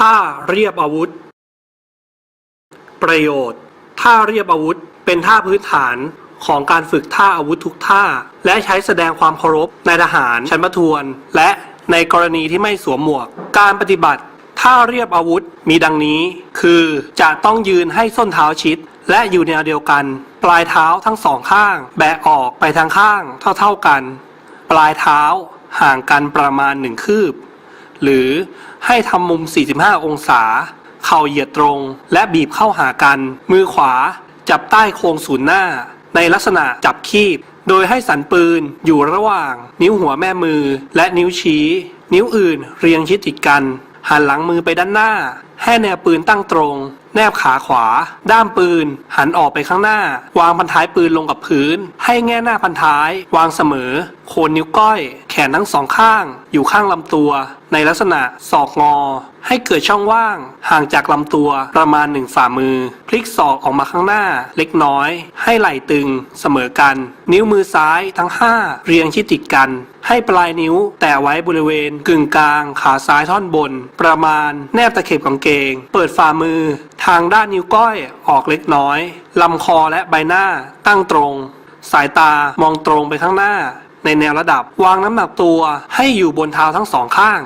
ท่าเรียบอาวุธ ประโยชน์ ท่าเรียบอาวุธ เป็นท่าพื้นฐานของการฝึกท่าอาวุธทุกท่า และใช้แสดงความเคารพในทหารชั้นประทวน และในกรณีที่ไม่สวมหมวก การปฏิบัติท่าเรียบอาวุธมีดังนี้ คือจะต้องยืนให้ส้นเท้าชิด และอยู่แนวเดียวกัน ปลายเท้าทั้งสองข้าง แบะออกไปทางข้างเท่า ๆกัน ปลายเท้าห่างกันประมาณหนึ่งคืบ หรือ ให้ทำมุม 45 องศา เข่าเหยียดตรง และบีบเข้าหากัน มือขวาจับใต้โครงศูนย์หน้า ในลักษณะจับคีบ โดยให้สันปืนอยู่ระหว่าง นิ้วหัวแม่มือ และนิ้วชี้ นิ้วอื่นเรียงชิดติดกัน หันหลังมือไปด้านหน้า ให้แนวปืนตั้งตรง แนบขาขวา ด้ามปืน หันออกไปข้างหน้า วางพันท้ายปืนลงกับพื้น ให้แง่หน้าพันท้าย วางเสมอ โคนนิ้วก้อย แขนทั้งสองข้าง อยู่ข้างลำตัว ในลักษณะศอกงอ ให้เกิดช่องว่าง ห่างจากลำตัวประมาณหนึ่งฝ่ามือ พลิกศอกออกมาข้างหน้า เล็กน้อย ให้ไหล่ตึง เสมอกัน นิ้วมือซ้ายทั้งห้าเรียงชิดติดกัน ให้ปลายนิ้ว แตะไว้บริเวณกึ่งกลาง ขาซ้ายท่อนบน ประมาณ แนบตะเข็บกางเกง เปิดฝ่ามือทางด้านนิ้วก้อยออกเล็กน้อย ลำคอและใบหน้าตั้งตรง สายตามองตรงไปข้างหน้า ในแนวระดับวางน้ำหนักตัวให้อยู่บนเท้าทั้งสองข้าง